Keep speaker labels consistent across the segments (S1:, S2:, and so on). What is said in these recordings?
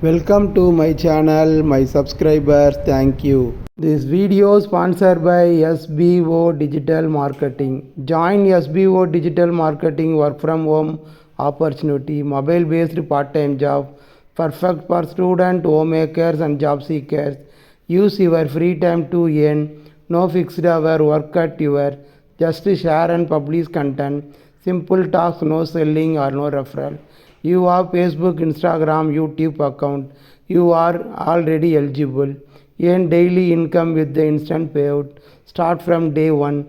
S1: Welcome to my channel, my subscribers, thank you. This video sponsored by SBO Digital Marketing. Join SBO Digital Marketing work from home opportunity, mobile based part time job, perfect for student, homemakers, and job seekers. Use your free time to earn. No fixed hour, work at your. Just share and publish content. Simple tasks, no selling or no referral. You have Facebook, Instagram, YouTube account. You are already eligible. Earn daily income with the instant payout. Start from day one.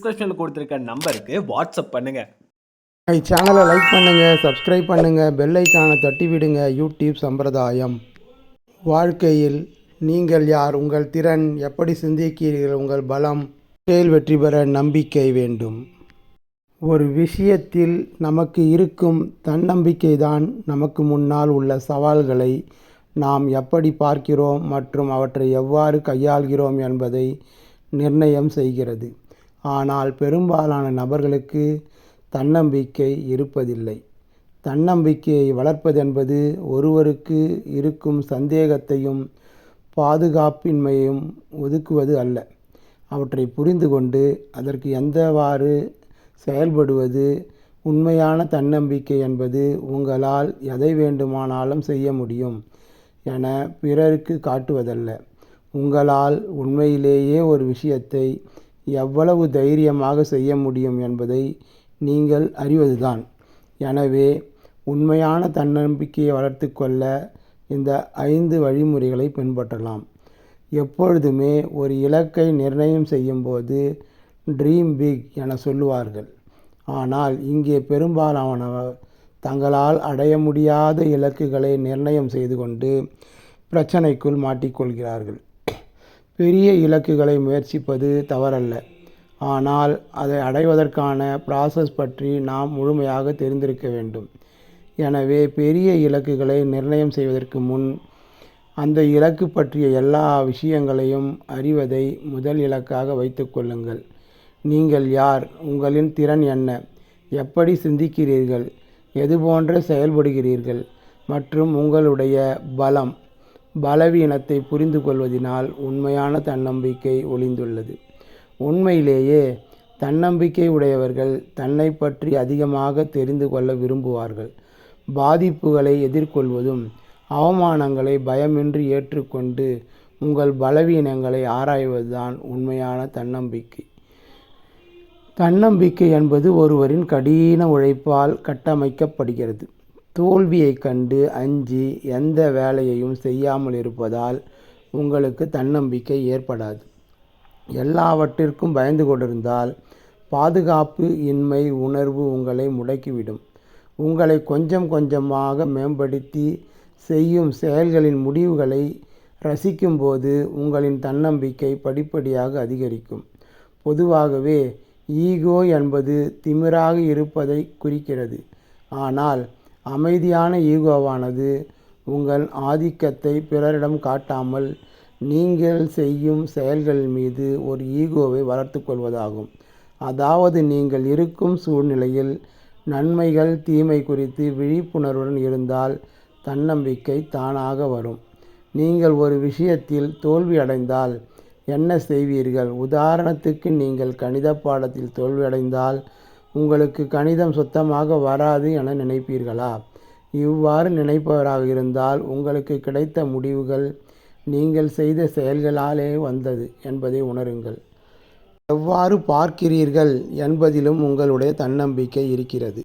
S2: டிஸ்கிரிப்ஷனில் கொடுத்துருக்க நம்பருக்கு WhatsApp பண்ணுங்க.
S1: சேனலை like பண்ணுங்க subscribe பண்ணுங்க bell ஐக்கானை தட்டி விடுங்க யூடியூப் சம்பிரதாயம். வாழ்க்கையில் நீங்கள் யார்? உங்கள் திறன் எப்படி சிந்திக்கிறீர்கள்? உங்கள் பலம் செயல் வெற்றி பெற நம்பிக்கை வேண்டும். ஒரு விஷயத்தில் நமக்கு இருக்கும் தன்னம்பிக்கை தான் நமக்கு முன்னால் உள்ள சவால்களை நாம் எப்படி பார்க்கிறோம் மற்றும் அவற்றை எவ்வாறு கையாள்கிறோம் என்பதை நிர்ணயம் செய்கிறது. ஆனால் பெரும்பாலான நபர்களுக்கு தன்னம்பிக்கை இருப்பதில்லை. தன்னம்பிக்கையை வளர்ப்பதென்பது ஒருவருக்கு இருக்கும் சந்தேகத்தையும் பாதுகாப்பின்மையும் ஒதுக்குவது அல்ல. அவற்றை புரிந்து கொண்டு அதற்கு எந்தவாறு செயல்படுவது உண்மையான தன்னம்பிக்கை என்பது உங்களால் எதை வேண்டுமானாலும் செய்ய முடியும் என பிறருக்கு காட்டுவதல்ல. உங்களால் உண்மையிலேயே ஒரு விஷயத்தை எவ்வளவு தைரியமாக செய்ய முடியும் என்பதை நீங்கள் அறிவதுதான். எனவே உண்மையான தன்னம்பிக்கையை வளர்த்துக்கொள்ள இந்த ஐந்து வழிமுறைகளை பின்பற்றலாம். எப்பொழுதுமே ஒரு இலக்கை நிர்ணயம் செய்யும்போது ட்ரீம் பிக் என சொல்லுவார்கள். ஆனால் இங்கே பெரும்பாலானவர் தங்களால் அடைய முடியாத இலக்குகளை நிர்ணயம் செய்து கொண்டு பிரச்சனைக்குள் மாட்டிக்கொள்கிறார்கள். பெரிய இலக்குகளை முயற்சிப்பது தவறல்ல. ஆனால் அதை அடைவதற்கான ப்ராசஸ் பற்றி நாம் முழுமையாக தெரிந்திருக்க வேண்டும். எனவே பெரிய இலக்குகளை நிர்ணயம் செய்வதற்கு முன் அந்த இலக்கு பற்றிய எல்லா விஷயங்களையும் அறிவதை முதல் இலக்காக வைத்துக்கொள்ளுங்கள் நீங்கள் யார்? உங்களின் திறன் என்ன? எப்படி சிந்திக்கிறீர்கள்? எது போன்ற செயல்படுகிறீர்கள்? மற்றும் உங்களுடைய பலம் பலவீனத்தை புரிந்து கொள்வதினால் உண்மையான தன்னம்பிக்கை ஒளிந்துள்ளது. உண்மையிலேயே தன்னம்பிக்கை உடையவர்கள் தன்னை பற்றி அதிகமாக தெரிந்து கொள்ள விரும்புவார்கள். பாதிப்புகளை எதிர்கொள்வதும் அவமானங்களை பயமின்றி ஏற்றுக்கொண்டு உங்கள் பலவீனங்களை ஆராய்வதுதான் உண்மையான தன்னம்பிக்கை. தன்னம்பிக்கை என்பது ஒருவரின் கடின உழைப்பால் கட்டமைக்கப்படுகிறது. தோல்வியைக் கண்டு அஞ்சி எந்த வேலையையும் செய்யாமல் இருப்பதால் உங்களுக்கு தன்னம்பிக்கை ஏற்படாது. எல்லாவற்றிற்கும் பயந்து கொண்டிருந்தால் பாதுகாப்பு இன்மை உணர்வு உங்களை முடக்கிவிடும். உங்களை கொஞ்சம் கொஞ்சமாக மேம்படுத்தி செய்யும் செயல்களின் முடிவுகளை ரசிக்கும்போது உங்களின் தன்னம்பிக்கை படிப்படியாக அதிகரிக்கும். பொதுவாகவே ஈகோ என்பது திமிராக இருப்பதை குறிக்கிறது. ஆனால் அமைதியான ஈகோவானது உங்கள் ஆதிக்கத்தை பிறரிடம் காட்டாமல் நீங்கள் செய்யும் செயல்கள் மீது ஒரு ஈகோவை வளர்த்து கொள்வதாகும். அதாவது நீங்கள் இருக்கும் சூழ்நிலையில் நன்மைகள் தீமை குறித்து விழிப்புணர்வுடன் இருந்தால் தன்னம்பிக்கை தானாக வரும். நீங்கள் ஒரு விஷயத்தில் தோல்வி அடைந்தால் என்ன செய்வீர்கள்? உதாரணத்துக்கு நீங்கள் கணித பாடத்தில் தோல்வியடைந்தால் உங்களுக்கு கணிதம் சுத்தமாக வராது என நினைப்பீர்களா? இவ்வாறு நினைப்பவராக இருந்தால் உங்களுக்கு கிடைத்த முடிவுகள் நீங்கள் செய்த செயல்களாலே வந்தது என்பதை உணருங்கள். எவ்வாறு பார்க்கிறீர்கள் என்பதிலும் உங்களுடைய தன்னம்பிக்கை இருக்கிறது.